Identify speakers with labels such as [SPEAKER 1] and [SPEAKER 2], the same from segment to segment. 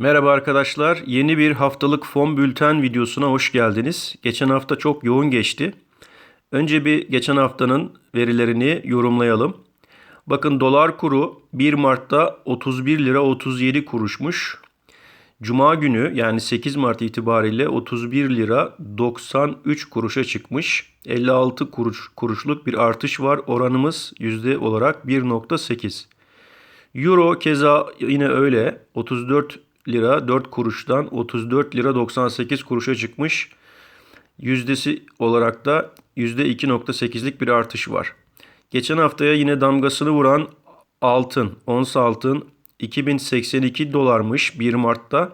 [SPEAKER 1] Merhaba arkadaşlar. Yeni bir haftalık fon bülten videosuna hoş geldiniz. Geçen hafta çok yoğun geçti. Önce bir geçen haftanın verilerini yorumlayalım. Bakın dolar kuru 1 Mart'ta 31 lira 37 kuruşmuş. Cuma günü yani 8 Mart itibariyle 31 lira 93 kuruşa çıkmış. 56 kuruş, kuruşluk bir artış var. Oranımız yüzde olarak 1.8. Euro keza yine öyle 34 lira 4 kuruştan 34 lira 98 kuruşa çıkmış. Yüzdesi olarak da %2.8'lik bir artış var. Geçen haftaya yine damgasını vuran altın, ons altın 2082 dolarmış 1 Mart'ta.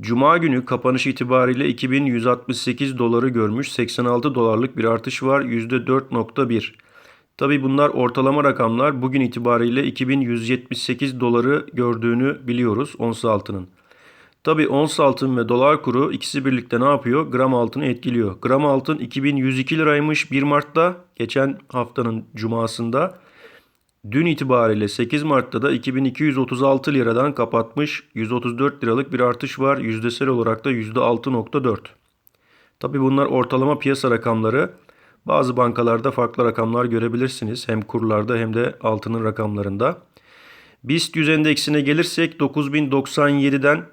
[SPEAKER 1] Cuma günü kapanış itibariyle 2168 doları görmüş. 86 dolarlık bir artış var. %4.1. Tabi bunlar ortalama rakamlar. Bugün itibariyle 2178 doları gördüğünü biliyoruz ons altının. Tabi ons altın ve dolar kuru ikisi birlikte ne yapıyor? Gram altını etkiliyor. Gram altın 2102 liraymış 1 Mart'ta geçen haftanın cumasında. Dün itibariyle 8 Mart'ta da 2236 liradan kapatmış. 134 liralık bir artış var. Yüzdesel olarak da %6.4. Tabi bunlar ortalama piyasa rakamları. Bazı bankalarda farklı rakamlar görebilirsiniz. Hem kurlarda hem de altının rakamlarında. BIST 100 endeksine gelirsek 9097'den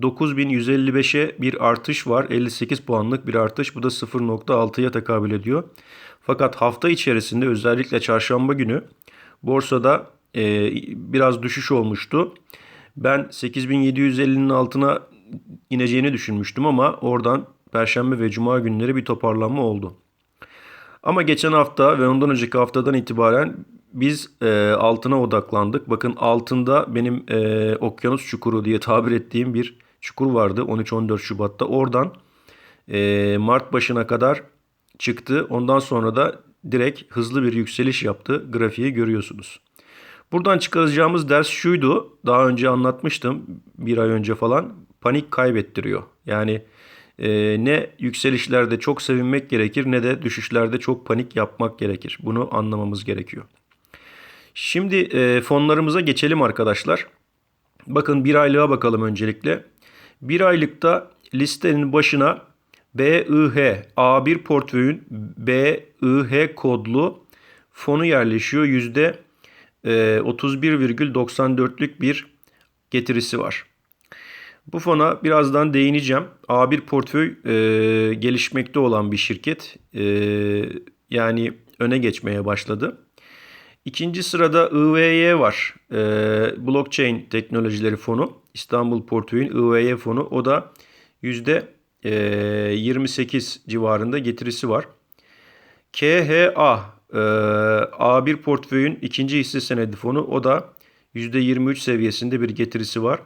[SPEAKER 1] 9155'e bir artış var. 58 puanlık bir artış. Bu da 0.6'ya tekabül ediyor. Fakat hafta içerisinde özellikle çarşamba günü borsada e, biraz düşüş olmuştu. Ben 8750'nin altına ineceğini düşünmüştüm ama oradan Perşembe ve Cuma günleri bir toparlanma oldu. Ama geçen hafta ve ondan önceki haftadan itibaren biz e, altına odaklandık. Bakın altında benim e, okyanus çukuru diye tabir ettiğim bir çukur vardı 13-14 Şubat'ta. Oradan e, Mart başına kadar çıktı. Ondan sonra da direkt hızlı bir yükseliş yaptı. Grafiği görüyorsunuz. Buradan çıkaracağımız ders şuydu. Daha önce anlatmıştım bir ay önce falan. Panik kaybettiriyor. Yani e, ne yükselişlerde çok sevinmek gerekir ne de düşüşlerde çok panik yapmak gerekir. Bunu anlamamız gerekiyor. Şimdi e, fonlarımıza geçelim arkadaşlar. Bakın bir aylığa bakalım öncelikle. Bir aylıkta listenin başına BIH A1 portföyün BIH kodlu fonu yerleşiyor. Yüzde 31,94'lük e, bir getirisi var. Bu fona birazdan değineceğim. A1 portföy e, gelişmekte olan bir şirket. E, yani öne geçmeye başladı. İkinci sırada IVY var. E, Blockchain Teknolojileri Fonu. İstanbul Portföy'ün IVY fonu. O da yüzde 28 e, civarında getirisi var. KHA e, A1 portföyün ikinci hisse senedi fonu. O da %23 seviyesinde bir getirisi var.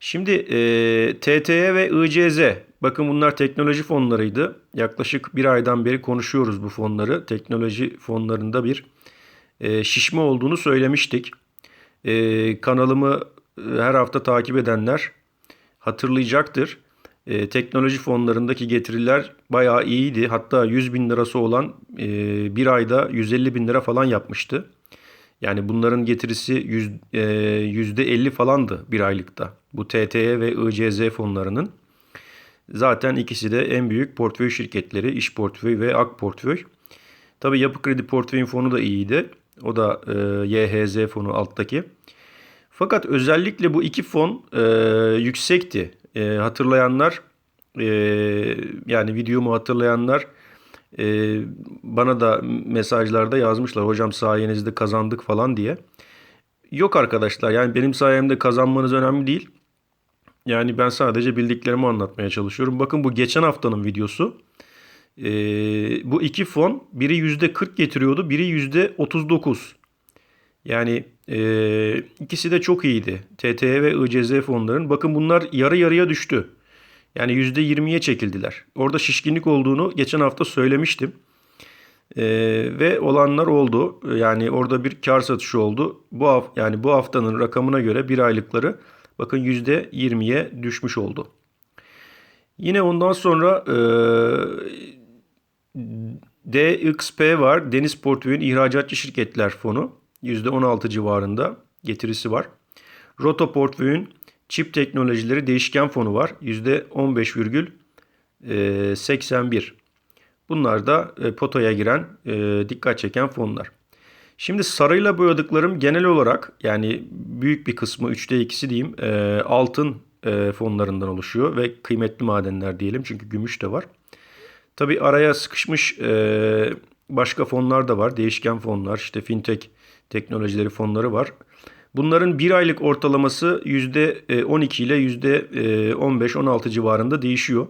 [SPEAKER 1] Şimdi e, TTE ve ICZ bakın bunlar teknoloji fonlarıydı. Yaklaşık bir aydan beri konuşuyoruz bu fonları. Teknoloji fonlarında bir e, şişme olduğunu söylemiştik. E, kanalımı e, her hafta takip edenler hatırlayacaktır. E, teknoloji fonlarındaki getiriler bayağı iyiydi. Hatta 100 bin lirası olan e, bir ayda 150 bin lira falan yapmıştı. Yani bunların getirisi %50 e, falandı bir aylıkta. Bu TTE ve ICZ fonlarının. Zaten ikisi de en büyük portföy şirketleri. iş portföy ve ak portföy. Tabi yapı kredi portföyün fonu da iyiydi. O da e, YHZ fonu alttaki. Fakat özellikle bu iki fon e, yüksekti. E, hatırlayanlar yani videomu hatırlayanlar e, bana da mesajlarda yazmışlar. Hocam sayenizde kazandık falan diye. Yok arkadaşlar yani benim sayemde kazanmanız önemli değil. Yani ben sadece bildiklerimi anlatmaya çalışıyorum. Bakın bu geçen haftanın videosu. Ee, bu iki fon biri %40 getiriyordu, biri %39. Yani e, ikisi de çok iyiydi. TTE ve ICZ fonların. Bakın bunlar yarı yarıya düştü. Yani %20'ye çekildiler. Orada şişkinlik olduğunu geçen hafta söylemiştim. Ee, ve olanlar oldu. Yani orada bir kar satışı oldu. Bu hafta yani bu haftanın rakamına göre bir aylıkları bakın %20'ye düşmüş oldu. Yine ondan sonra e, DXP var. Deniz Portföy'ün ihracatçı şirketler fonu. %16 civarında getirisi var. Roto Portföy'ün Çip teknolojileri değişken fonu var. %15,81. Bunlar da e, potaya giren e, dikkat çeken fonlar. Şimdi sarıyla boyadıklarım genel olarak yani büyük bir kısmı 3'te 2'si diyeyim e, altın e, fonlarından oluşuyor ve kıymetli madenler diyelim çünkü gümüş de var. Tabi araya sıkışmış e, başka fonlar da var. Değişken fonlar işte fintech teknolojileri fonları var. Bunların bir aylık ortalaması %12 ile %15-16 civarında değişiyor.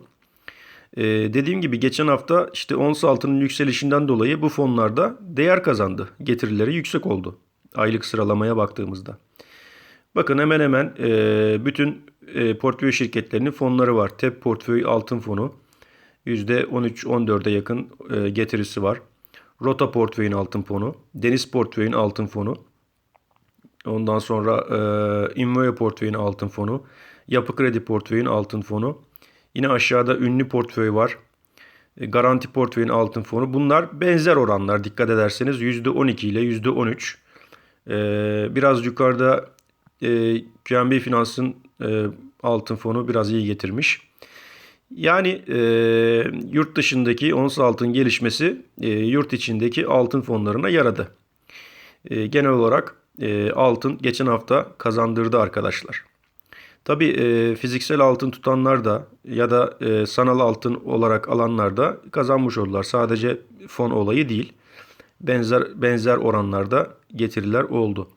[SPEAKER 1] Ee, dediğim gibi geçen hafta işte ons altının yükselişinden dolayı bu fonlarda değer kazandı. Getirileri yüksek oldu. Aylık sıralamaya baktığımızda. Bakın hemen hemen e, bütün e, portföy şirketlerinin fonları var. TEP portföy altın fonu %13-14'e yakın e, getirisi var. Rota portföyün altın fonu, Deniz portföyün altın fonu, ondan sonra e, Invoya portföyün altın fonu, Yapı Kredi portföyün altın fonu, Yine aşağıda ünlü portföy var. E, garanti portföyün altın fonu. Bunlar benzer oranlar dikkat ederseniz %12 ile %13. Ee, biraz yukarıda e, QNB Finans'ın e, altın fonu biraz iyi getirmiş. Yani e, yurt dışındaki ons altın gelişmesi e, yurt içindeki altın fonlarına yaradı. E, genel olarak e, altın geçen hafta kazandırdı arkadaşlar. Tabii e, fiziksel altın tutanlar da ya da e, sanal altın olarak alanlar da kazanmış oldular. Sadece fon olayı değil. Benzer benzer oranlarda getiriler oldu.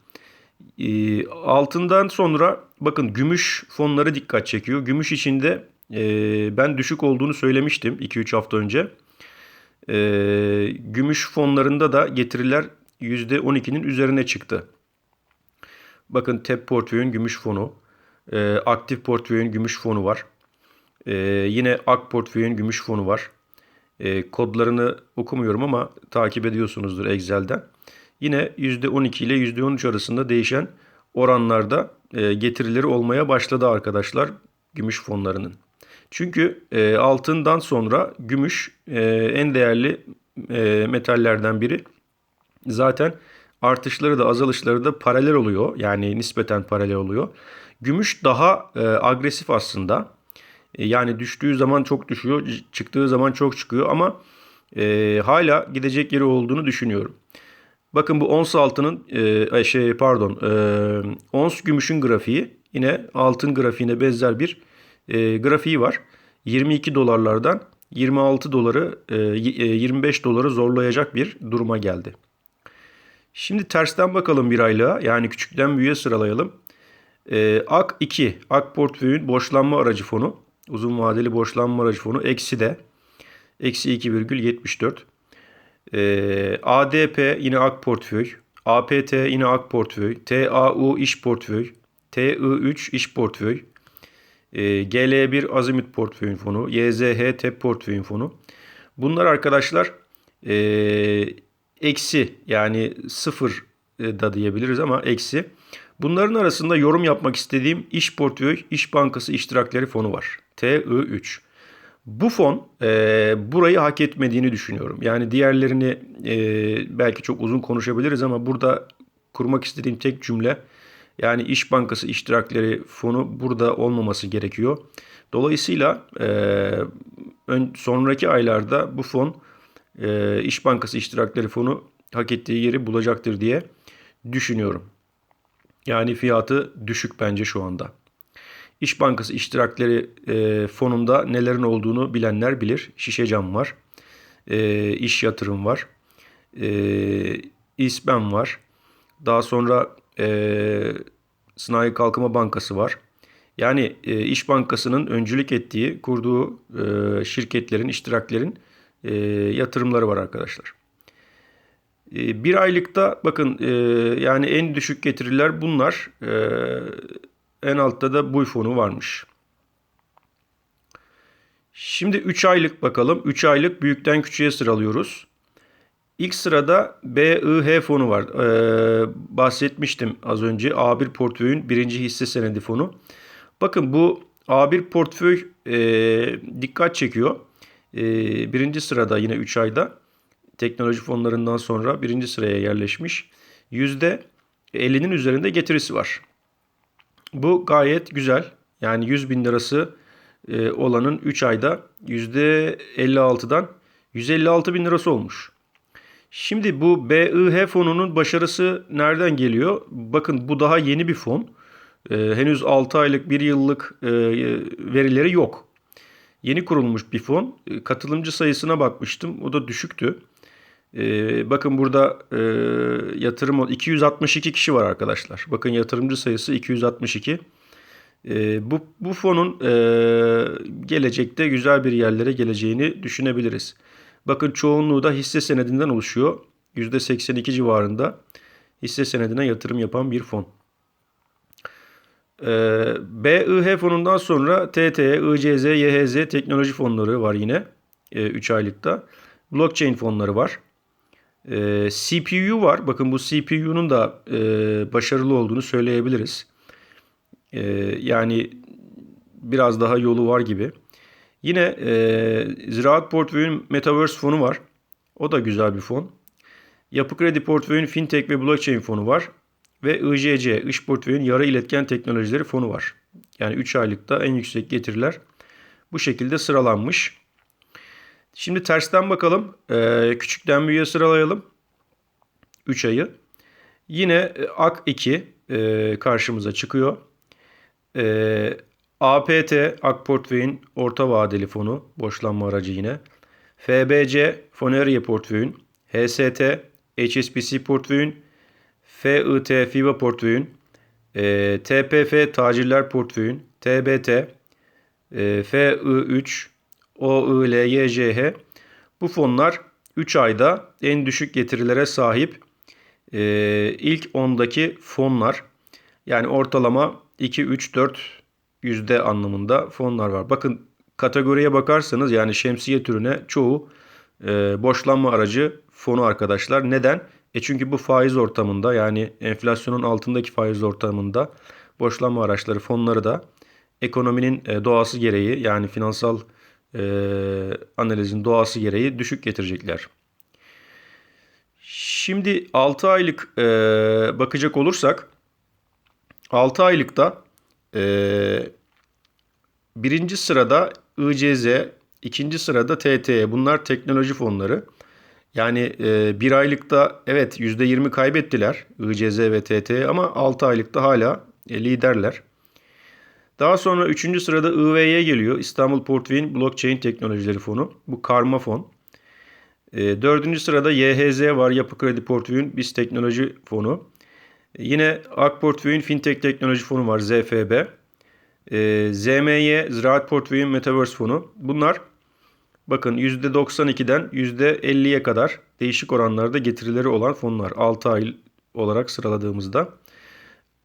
[SPEAKER 1] E, altından sonra bakın gümüş fonları dikkat çekiyor. Gümüş içinde e, ben düşük olduğunu söylemiştim 2-3 hafta önce. E, gümüş fonlarında da getiriler %12'nin üzerine çıktı. Bakın TEP portföyün gümüş fonu. E, aktif portföyün gümüş fonu var. E, yine ak portföyün gümüş fonu var. E, kodlarını okumuyorum ama takip ediyorsunuzdur Excel'den. Yine %12 ile %13 arasında değişen oranlarda e, getirileri olmaya başladı arkadaşlar gümüş fonlarının. Çünkü e, altından sonra gümüş e, en değerli e, metallerden biri. Zaten artışları da azalışları da paralel oluyor. Yani nispeten paralel oluyor. Gümüş daha e, agresif aslında. E, yani düştüğü zaman çok düşüyor, çıktığı zaman çok çıkıyor ama e, hala gidecek yeri olduğunu düşünüyorum. Bakın bu ons altının e, şey pardon e, ons gümüşün grafiği yine altın grafiğine benzer bir e, grafiği var. 22 dolarlardan 26 doları e, 25 doları zorlayacak bir duruma geldi. Şimdi tersten bakalım bir aylığa. Yani küçükten büyüğe sıralayalım. E, AK 2, AK portföyün borçlanma aracı fonu, uzun vadeli borçlanma aracı fonu. Eksi de. Eksi 2,74. E, ee, ADP yine AK portföy, APT yine AK portföy, TAU iş portföy, TI3 iş portföy, e, GL1 azimut portföyün fonu, YZH TEP portföyün fonu. Bunlar arkadaşlar e, eksi yani sıfır da diyebiliriz ama eksi. Bunların arasında yorum yapmak istediğim iş portföy, iş bankası iştirakleri fonu var. TI3. Bu fon e, burayı hak etmediğini düşünüyorum. Yani diğerlerini e, belki çok uzun konuşabiliriz ama burada kurmak istediğim tek cümle yani iş Bankası iştirakleri fonu burada olmaması gerekiyor. Dolayısıyla e, ön, sonraki aylarda bu fon e, İş Bankası iştirakleri fonu hak ettiği yeri bulacaktır diye düşünüyorum. Yani fiyatı düşük bence şu anda. İş Bankası iştirakleri e, fonunda nelerin olduğunu bilenler bilir. Şişe cam var. E, iş yatırım var. E, İSBEM var. Daha sonra e, Sanayi Kalkınma Bankası var. Yani e, İş Bankası'nın öncülük ettiği, kurduğu e, şirketlerin, iştiraklerin e, yatırımları var arkadaşlar. Ee, bir aylıkta bakın e, yani en düşük getiriler bunlar. Ee, en altta da bu fonu varmış. Şimdi 3 aylık bakalım. 3 aylık büyükten küçüğe sıralıyoruz. İlk sırada BIH fonu var. Ee, bahsetmiştim az önce. A1 portföyün birinci hisse senedi fonu. Bakın bu A1 portföy e, dikkat çekiyor. E, birinci sırada yine 3 ayda teknoloji fonlarından sonra birinci sıraya yerleşmiş. %50'nin üzerinde getirisi var. Bu gayet güzel. Yani 100 bin lirası e, olanın 3 ayda %56'dan 156 bin lirası olmuş. Şimdi bu BIH fonunun başarısı nereden geliyor? Bakın bu daha yeni bir fon. Ee, henüz 6 aylık 1 yıllık e, verileri yok. Yeni kurulmuş bir fon. E, katılımcı sayısına bakmıştım. O da düşüktü. E, bakın burada e, yatırım 262 kişi var arkadaşlar. Bakın yatırımcı sayısı 262. E, bu, bu fonun gelecekte güzel bir yerlere geleceğini düşünebiliriz. Bakın çoğunluğu da hisse senedinden oluşuyor. %82 civarında hisse senedine yatırım yapan bir fon. Ee, BIH fonundan sonra TTE, ICZ, YHZ teknoloji fonları var yine 3 e, aylıkta. Blockchain fonları var. E, CPU var. Bakın bu CPU'nun da e, başarılı olduğunu söyleyebiliriz. E, yani biraz daha yolu var gibi. Yine e, Ziraat Portföy'ün Metaverse fonu var. O da güzel bir fon. Yapı Kredi Portföy'ün Fintech ve Blockchain fonu var. Ve IJC, İş Portföy'ün Yarı İletken Teknolojileri fonu var. Yani 3 aylıkta en yüksek getiriler bu şekilde sıralanmış. Şimdi tersten bakalım. Ee, küçükten büyüğe sıralayalım. 3 ayı. Yine AK2 e, karşımıza çıkıyor. E, APT, AK Portföy'ün orta vadeli fonu, borçlanma aracı yine. FBC, Foneria Portföy'ün. HST, HSBC Portföy'ün. FIT, FIBA Portföy'ün. E, TPF, Tacirler Portföy'ün. TBT, e, FI3, OIL, YJH. Bu fonlar 3 ayda en düşük getirilere sahip e, ilk 10'daki fonlar. Yani ortalama 2, 3, 4 yüzde anlamında fonlar var. Bakın kategoriye bakarsanız yani şemsiye türüne çoğu e, borçlanma aracı fonu arkadaşlar. Neden? E çünkü bu faiz ortamında yani enflasyonun altındaki faiz ortamında borçlanma araçları fonları da ekonominin e, doğası gereği yani finansal e, analizin doğası gereği düşük getirecekler. Şimdi 6 aylık e, bakacak olursak 6 aylıkta ee, birinci sırada ICZ, ikinci sırada TTE. Bunlar teknoloji fonları. Yani e, bir aylıkta evet %20 kaybettiler ICZ ve TTE ama 6 aylıkta hala e, liderler. Daha sonra 3. sırada IVY geliyor. İstanbul Portföy'ün Blockchain Teknolojileri Fonu. Bu karma fon. E, 4. sırada YHZ var. Yapı Kredi Portföy'ün BIS Teknoloji Fonu. Yine AK Portföy'ün Fintech Teknoloji Fonu var ZFB. E, ZMY Ziraat Portföy'ün Metaverse Fonu. Bunlar bakın %92'den %50'ye kadar değişik oranlarda getirileri olan fonlar. 6 ay olarak sıraladığımızda.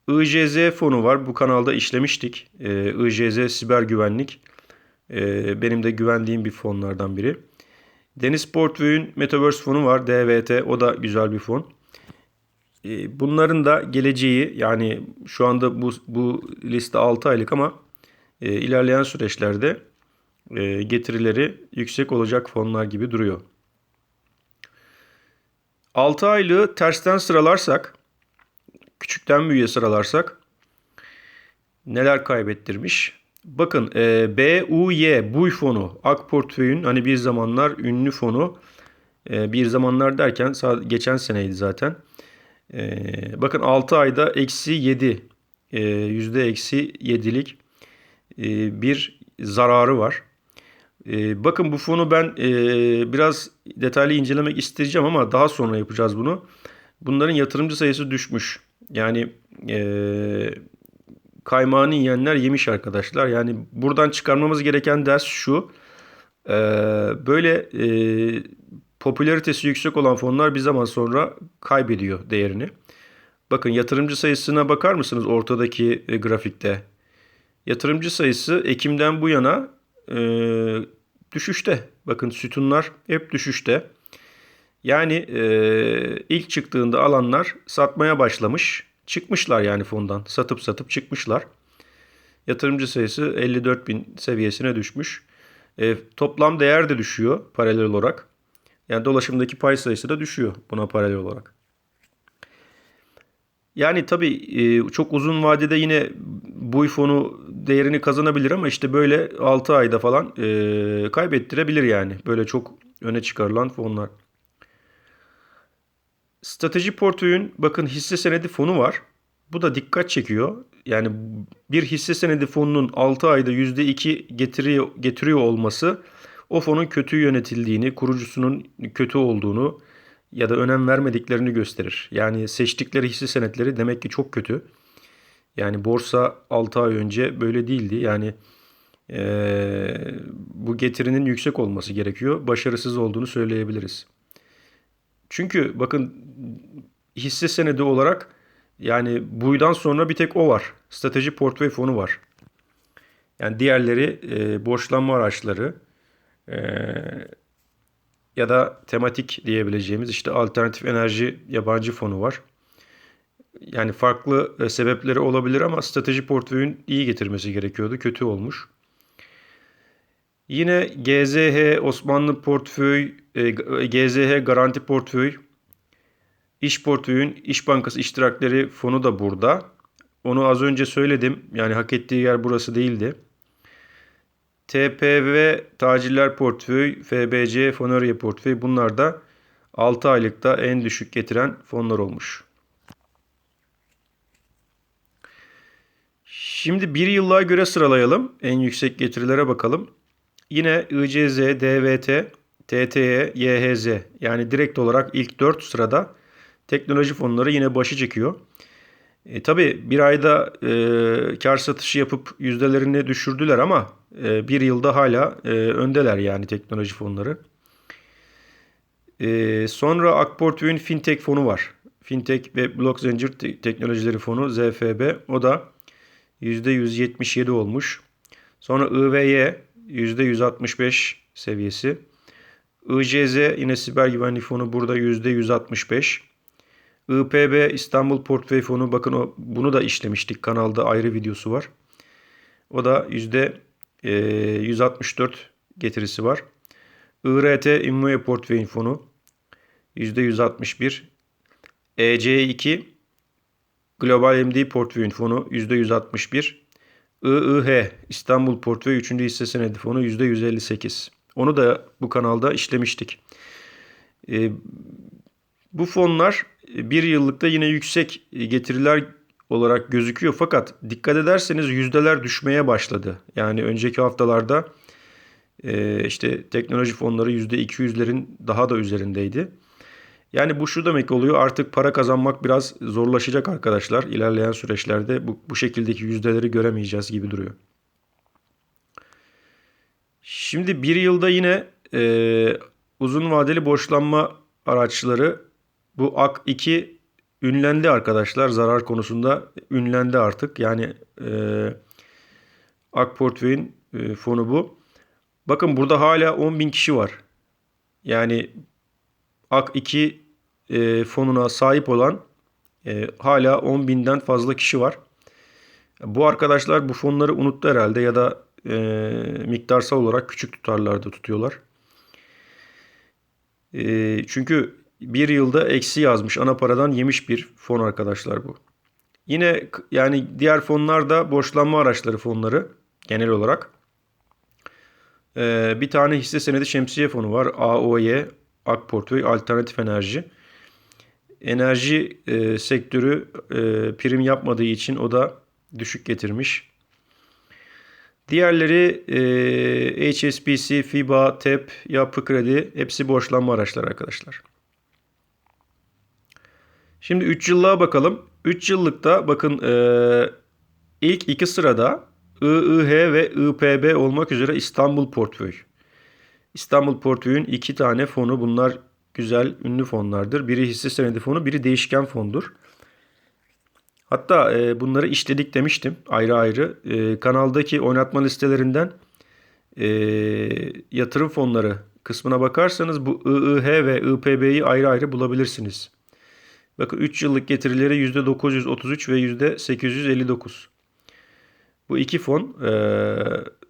[SPEAKER 1] IJZ fonu var. Bu kanalda işlemiştik. E, IJZ Siber Güvenlik. E, benim de güvendiğim bir fonlardan biri. Deniz Portföy'ün Metaverse fonu var. DVT. O da güzel bir fon. Ee, bunların da geleceği yani şu anda bu, bu liste 6 aylık ama e, ilerleyen süreçlerde e, getirileri yüksek olacak fonlar gibi duruyor. 6 aylığı tersten sıralarsak, küçükten büyüğe sıralarsak neler kaybettirmiş? Bakın e, BUY, BUY fonu, AK Portföy'ün hani bir zamanlar ünlü fonu, e, bir zamanlar derken geçen seneydi zaten. Ee, bakın 6 ayda eksi 7 e, eksi 7'lik e, bir zararı var. E, bakın bu fonu ben e, biraz detaylı incelemek isteyeceğim ama daha sonra yapacağız bunu. Bunların yatırımcı sayısı düşmüş. Yani e, kaymağını yiyenler yemiş arkadaşlar. Yani buradan çıkarmamız gereken ders şu. E, böyle e, popülaritesi yüksek olan fonlar bir zaman sonra kaybediyor değerini. Bakın yatırımcı sayısına bakar mısınız ortadaki e, grafikte? Yatırımcı sayısı Ekim'den bu yana e, düşüşte. Bakın sütunlar hep düşüşte. Yani e, ilk çıktığında alanlar satmaya başlamış. Çıkmışlar yani fondan. Satıp satıp çıkmışlar. Yatırımcı sayısı 54 bin seviyesine düşmüş. E, toplam değer de düşüyor paralel olarak. Yani dolaşımdaki pay sayısı da düşüyor buna paralel olarak. Yani tabii e, çok uzun vadede yine bu fonu değerini kazanabilir ama işte böyle 6 ayda falan e, kaybettirebilir yani. Böyle çok öne çıkarılan fonlar. Strateji portföyün bakın hisse senedi fonu var. Bu da dikkat çekiyor. Yani bir hisse senedi fonunun 6 ayda %2 getiriyor, getiriyor olması o fonun kötü yönetildiğini, kurucusunun kötü olduğunu ya da önem vermediklerini gösterir. Yani seçtikleri hisse senetleri demek ki çok kötü. Yani borsa 6 ay önce böyle değildi. Yani ee, bu getirinin yüksek olması gerekiyor. Başarısız olduğunu söyleyebiliriz. Çünkü bakın hisse senedi olarak yani buydan sonra bir tek o var. Strateji portföy fonu var. Yani diğerleri e, borçlanma araçları e, ya da tematik diyebileceğimiz işte alternatif enerji yabancı fonu var. Yani farklı e, sebepleri olabilir ama strateji portföyün iyi getirmesi gerekiyordu. Kötü olmuş. Yine GZH Osmanlı portföy, e, GZH garanti portföy, İş portföyün İş Bankası iştirakleri fonu da burada. Onu az önce söyledim. Yani hak ettiği yer burası değildi. TPV tacirler portföy, FBC Fonoriye portföy bunlar da 6 aylıkta en düşük getiren fonlar olmuş. Şimdi bir yıllığa göre sıralayalım. En yüksek getirilere bakalım. Yine ICZ, DVT, TTE, YHZ yani direkt olarak ilk 4 sırada teknoloji fonları yine başı çekiyor. E, tabii bir ayda e, kar satışı yapıp yüzdelerini düşürdüler ama e, bir yılda hala e, öndeler yani teknoloji fonları. E, sonra Akportföy'ün Fintech fonu var. Fintech ve blok zincir te- teknolojileri fonu ZFB o da %177 olmuş. Sonra IVY %165 seviyesi. ICZ yine siber güvenlik fonu burada %165. IPB İstanbul Portföy Fonu bakın o bunu da işlemiştik kanalda ayrı videosu var. O da yüzde 164 e, getirisi var. IRT İmmoya Portföy Fonu yüzde 161. EC2 Global MD Portföy Fonu yüzde 161. IIH İstanbul Portföy 3. hisse senedi fonu yüzde 158. Onu da bu kanalda işlemiştik. E, bu fonlar bir yıllıkta yine yüksek getiriler olarak gözüküyor. Fakat dikkat ederseniz yüzdeler düşmeye başladı. Yani önceki haftalarda e, işte teknoloji fonları %200'lerin daha da üzerindeydi. Yani bu şu demek oluyor artık para kazanmak biraz zorlaşacak arkadaşlar. İlerleyen süreçlerde bu, bu şekildeki yüzdeleri göremeyeceğiz gibi duruyor. Şimdi bir yılda yine e, uzun vadeli borçlanma araçları bu AK2 ünlendi arkadaşlar. Zarar konusunda ünlendi artık. Yani e, AK Portföy'ün e, fonu bu. Bakın burada hala 10 bin kişi var. Yani AK2 e, fonuna sahip olan e, hala 10 binden fazla kişi var. Bu arkadaşlar bu fonları unuttu herhalde ya da e, miktarsal olarak küçük tutarlarda tutuyorlar. E, çünkü bir yılda eksi yazmış. Ana paradan yemiş bir fon arkadaşlar bu. Yine yani diğer fonlar da borçlanma araçları fonları genel olarak. Ee, bir tane hisse senedi şemsiye fonu var. AOY, AK Portföy, Alternatif Enerji. Enerji e, sektörü e, prim yapmadığı için o da düşük getirmiş. Diğerleri e, HSBC, FIBA, TEP, Yapı Kredi hepsi borçlanma araçları arkadaşlar. Şimdi 3 yıllığa bakalım. 3 yıllıkta bakın e, ilk iki sırada IIH ve IPB olmak üzere İstanbul Portföy. İstanbul Portföy'ün iki tane fonu bunlar güzel ünlü fonlardır. Biri hisse senedi fonu biri değişken fondur. Hatta e, bunları işledik demiştim ayrı ayrı. E, kanaldaki oynatma listelerinden e, yatırım fonları kısmına bakarsanız bu IIH ve IPB'yi ayrı ayrı bulabilirsiniz. Bakın 3 yıllık getirileri %933 ve %859. Bu iki fon e,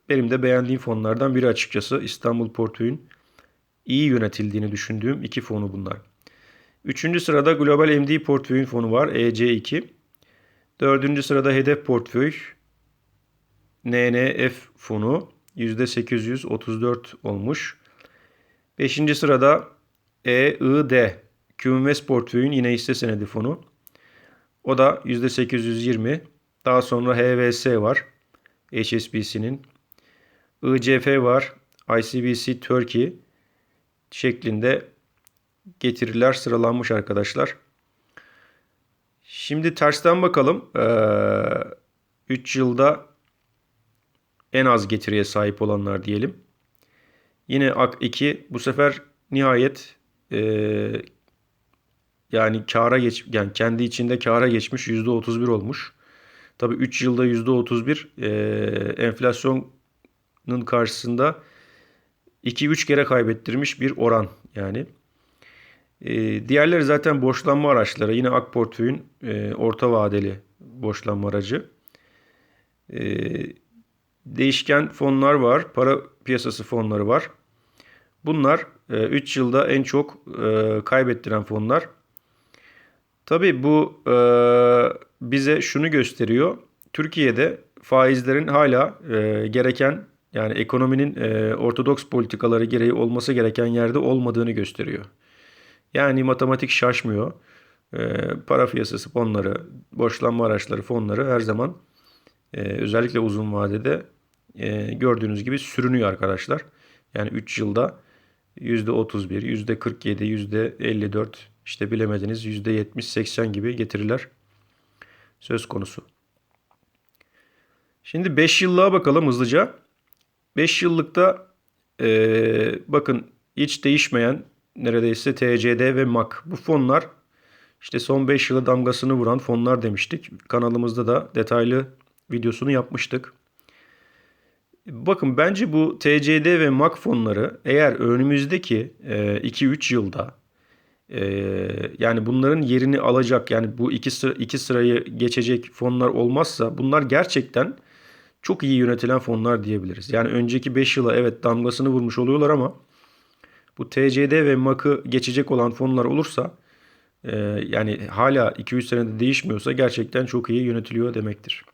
[SPEAKER 1] benim de beğendiğim fonlardan biri açıkçası. İstanbul Portföy'ün iyi yönetildiğini düşündüğüm iki fonu bunlar. Üçüncü sırada Global MD Portföy'ün fonu var EC2. Dördüncü sırada Hedef Portföy NNF fonu %834 olmuş. Beşinci sırada EID QMS Portföy'ün yine hisse senedi fonu. O da %820. Daha sonra HVS var. HSBC'nin. ICF var. ICBC Turkey şeklinde getiriler sıralanmış arkadaşlar. Şimdi tersten bakalım. 3 yılda en az getiriye sahip olanlar diyelim. Yine AK2 bu sefer nihayet e, yani kara geç yani kendi içinde kara geçmiş %31 olmuş. Tabii 3 yılda %31 e, enflasyonun karşısında 2-3 kere kaybettirmiş bir oran yani. E, diğerleri zaten borçlanma araçları. Yine AK Portföy'ün e, orta vadeli borçlanma aracı. E, değişken fonlar var. Para piyasası fonları var. Bunlar 3 yılda en çok kaybettiren fonlar. Tabii bu e, bize şunu gösteriyor. Türkiye'de faizlerin hala e, gereken yani ekonominin ortodoks politikaları gereği olması gereken yerde olmadığını gösteriyor. Yani matematik şaşmıyor. Para piyasası fonları, borçlanma araçları fonları her zaman özellikle uzun vadede gördüğünüz gibi sürünüyor arkadaşlar. Yani 3 yılda %31, %47, %54 işte bilemediniz %70-80 gibi getiriler söz konusu. Şimdi 5 yıllığa bakalım hızlıca. 5 yıllıkta e, bakın hiç değişmeyen neredeyse TCD ve MAK. Bu fonlar işte son 5 yılı damgasını vuran fonlar demiştik. Kanalımızda da detaylı videosunu yapmıştık. Bakın bence bu TCD ve MAK fonları eğer önümüzdeki 2-3 e, yılda e, yani bunların yerini alacak yani bu iki, sıra, iki sırayı geçecek fonlar olmazsa bunlar gerçekten çok iyi yönetilen fonlar diyebiliriz. Yani önceki 5 yıla evet damgasını vurmuş oluyorlar ama bu TCD ve MAK'ı geçecek olan fonlar olursa e, yani hala 2-3 senede değişmiyorsa gerçekten çok iyi yönetiliyor demektir.